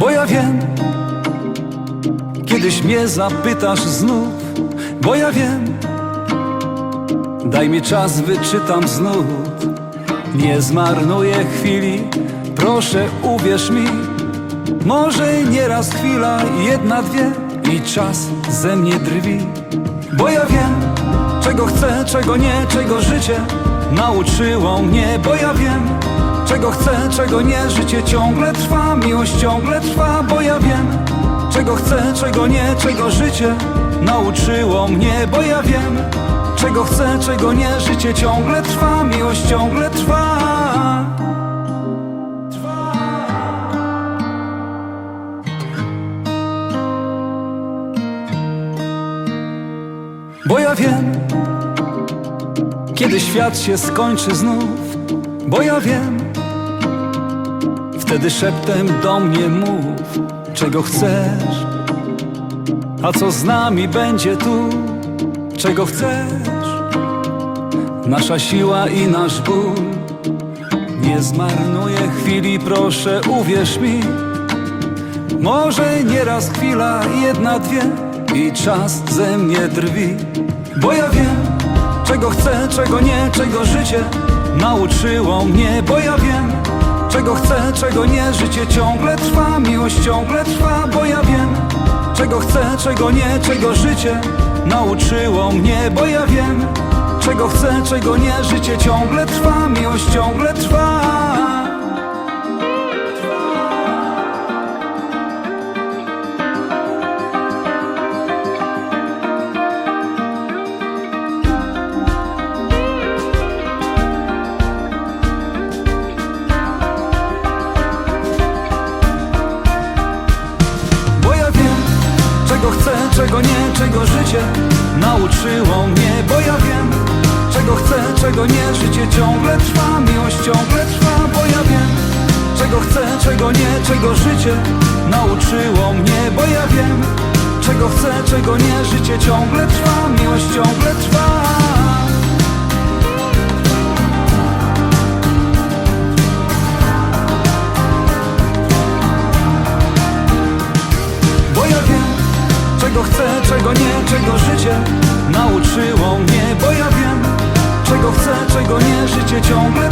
Bo ja wiem, kiedyś mnie zapytasz znów, bo ja wiem, daj mi czas, wyczytam znów. Nie zmarnuję chwili, proszę uwierz mi, może nieraz chwila, jedna, dwie i czas ze mnie drwi. Bo ja wiem, czego chcę, czego nie, czego życie Nauczyło mnie, bo ja wiem Czego chcę, czego nie, życie ciągle trwa Miłość ciągle trwa, bo ja wiem Czego chcę, czego nie, czego życie. Nauczyło mnie, bo ja wiem Czego chcę, czego nie, życie ciągle trwa Miłość ciągle trwa. Bo ja wiem Kiedy świat się skończy znów Bo ja wiem. Wtedy szeptem do mnie mów Czego chcesz. A co z nami będzie tu Czego chcesz? Nasza siła i nasz ból Nie zmarnuję chwili Proszę uwierz mi. Może nieraz chwila, jedna, dwie I czas ze mnie drwi Bo ja wiem, czego chcę, czego nie, czego życie Nauczyło mnie, bo ja wiem Czego chcę, czego nie, życie ciągle trwa Miłość ciągle trwa, bo ja wiem Czego chcę, czego nie, czego życie Nauczyło mnie, bo ja wiem Czego chcę, czego nie, życie ciągle trwa Miłość ciągle trwa czego nie, czego życie nauczyło mnie. Bo ja wiem, czego chcę, czego nie, życie ciągle trwa Miłość ciągle trwa, bo ja wiem Czego chcę, czego nie, czego życie nauczyło mnie. Bo ja wiem, czego chcę, czego nie, życie ciągle trwa Miłość czego nie, czego życie nauczyło mnie Bo ja wiem, czego chcę, czego nie, życie ciągle